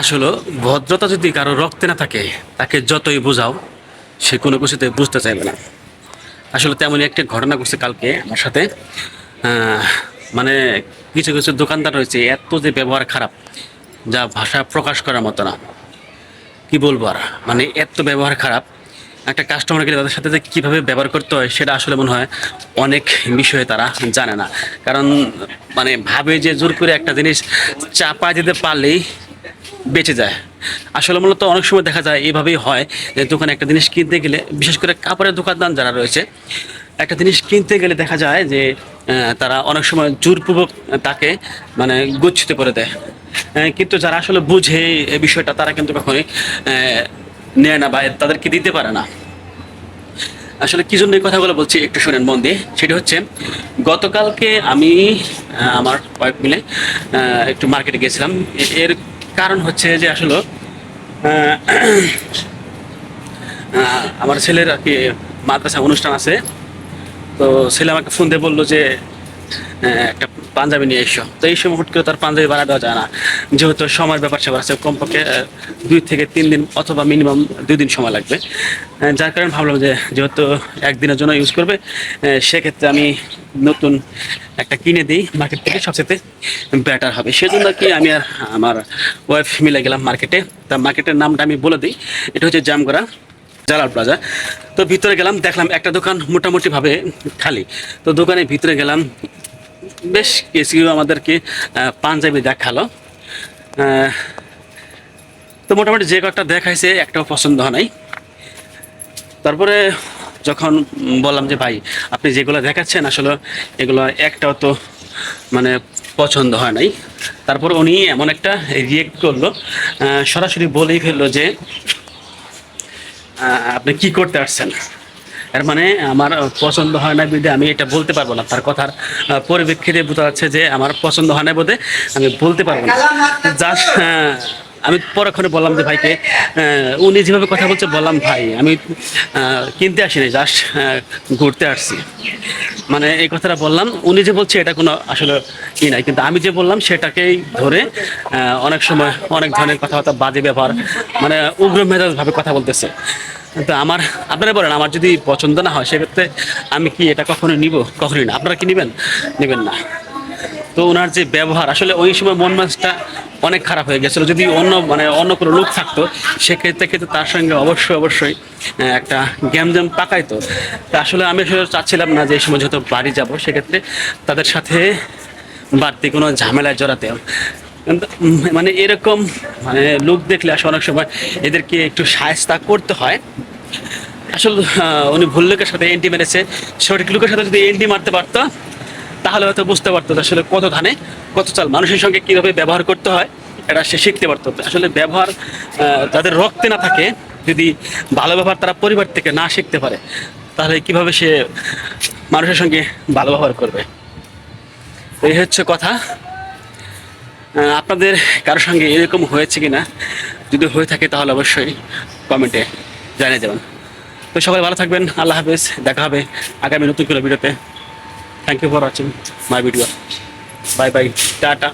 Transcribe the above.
আসলে ভদ্রতা যদি কারও রক্তে না থাকে, তাকে যতই বোঝাও, সে কোনো কিছুতে বুঝতে চাইবে না। আসলে তেমনই একটা ঘটনা ঘটছে কালকে আমার সাথে। মানে কিছু কিছু দোকানদার রয়েছে, এত যে ব্যবহার খারাপ, যা ভাষা প্রকাশ করার মতো না। কি বলব আর? মানে এত ব্যবহার খারাপ। একটা কাস্টমার গেলে তাদের সাথে যে কীভাবে ব্যবহার করতে হয়, সেটা আসলে মনে হয় অনেক বিষয়ে তারা জানে না। কারণ মানে ভাবে যে জোর করে একটা জিনিস চাপা দিতে পারলেই বেঁচে যায়। আসলে মূলত অনেক সময় দেখা যায় এভাবেই হয় যে দোকানে একটা জিনিস কিনতে গেলে, বিশেষ করে কাপড়ের দোকানদার যারা রয়েছে, একটা জিনিস কিনতে গেলে দেখা যায় যে তারা অনেক সময় জোরপূর্বক তাকে মানে গচ্ছিত করে দেয়। কিন্তু যারা আসলে বুঝে এই বিষয়টা, তারা কিন্তু কখনোই নেয় না বা তাদেরকে দিতে পারে না। আসলে কি জন্য এই কথাগুলো বলছি একটু শোনেন মন দিয়ে। সেটা হচ্ছে, গতকালকে আমি আমার কয়েক মিলে একটু মার্কেটে গেছিলাম। এর কারণ হচ্ছে যে আসলে আমার ছেলের আর কি মাদ্রাসা অনুষ্ঠান আছে। তো ছেলে আমাকে ফোন দিয়ে বলল যে একটা পাঞ্জাবি নিয়ে এসো। তো এই সময় হুট করে তার পাঞ্জাবি বাড়া দেওয়া যায় না। যেহেতু সময়ের ব্যাপার স্যাপার আছে, কমপক্ষে দুই থেকে তিন দিন অথবা মিনিমাম দুই দিন সময় লাগবে। যার কারণে ভাবলাম যে যেহেতু একদিনের জন্য ইউজ করবে সেক্ষেত্রে আমি নতুন একটা কিনে দিই মার্কেট থেকে সবচেয়ে বেটার হবে। সেজন্য কি আমি আর আমার ওয়াইফ মিলে গেলাম মার্কেটে তা মার্কেটের নামটা আমি বলে দিই। এটা হচ্ছে জামগড়া। জালাল প্লাজা। তো ভিতরে গেলাম, দেখলাম একটা দোকান মোটামুটিভাবে খালি। তো দোকানের ভিতরে গেলাম, বেশ কিছু আমাদেরকে পাঞ্জাবি দেখাল। তো মোটামুটি যে কয়েকটা দেখাইছে, একটাও পছন্দ হয় নাই। তারপরে যখন বললাম যে, ভাই, আপনি যেগুলো দেখাচ্ছেন, আসলে এগুলো একটাও তো মানে পছন্দ হয় নাই। তারপর উনি এমন একটা রিয়েক্ট করল সরাসরি বলেই ফেলল যে আপনি কি করতে আসছেন? এর মানে আমার পছন্দ হয় না বিধে আমি এটা বলতে পারব না। তার কথার পরিপ্রেক্ষিতে বোঝা যাচ্ছে যে আমার পছন্দ হয় না বোধে আমি বলতে পারব না। জাস্ট আমি পরক্ষণে বললাম যে ভাইকে উনি যেভাবে কথা বলছে বললাম ভাই আমি কিনতে আসিনি জাস্ট ঘুরতে আসছি। মানে এই কথাটা বললাম উনি যে বলছে এটা কোনো আসলে ই নাই কিন্তু আমি যে বললাম সেটাকেই ধরে অনেক সময় অনেক ধরনের কথাবার্তা বাজে ব্যবহার মানে উগ্র মেজাজভাবে কথা বলতেছে। তো আমার, আপনারা বলেন, আমার যদি পছন্দ না হয়, সেক্ষেত্রে আমি কি এটা কখনো নিব? কখনোই না। আপনারা কি নেবেন? নেবেন না। তো ওনার যে ব্যবহার, আসলে ওই সময় মন মাছটা অনেক খারাপ হয়ে গেছিল। যদি অন্য মানে অন্য কোনো লোক থাকতো, সেক্ষেত্রে কিন্তু তার সঙ্গে অবশ্যই অবশ্যই একটা গ্যাম জ্যাম পাকাইতো। তা আসলে আমি আসলে চাচ্ছিলাম না যে এই সময় যেহেতু বাড়ি যাব, সেক্ষেত্রে তাদের সাথে বাড়তি কোনো ঝামেলায় জড়াতে। মানে এরকম মানে লোক দেখলে আসলে অনেক সময় এদেরকে একটু সায়স্তা করতে হয়। আসলে উনি ভুল লোকের সাথে এন্টি মেরেছে। সঠিক লোকের সাথে যদি এন্টি মারতে পারতো, তাহলে হয়তো বুঝতে পারতো আসলে কত ধানে কত চাল। মানুষের সঙ্গে কীভাবে ব্যবহার করতে হয়, এটা সে শিখতে পারতো। আসলে ব্যবহার যাদের রক্তে না থাকে, যদি ভালো ব্যবহার তারা পরিবার থেকে না শিখতে পারে, তাহলে কীভাবে সে মানুষের সঙ্গে ভালো ব্যবহার করবে? এই হচ্ছে কথা। আপনাদের কারও সঙ্গে এরকম হয়েছে কি না যদি হয়ে থাকে তাহলে অবশ্যই কমেন্টে জানিয়ে দেবেন। তো সবাই ভালো থাকবেন, আল্লাহ হাফেজ, দেখা হবে আগামী নতুন কোনো ভিডিওতে। Thank you for watching my video bye bye tata.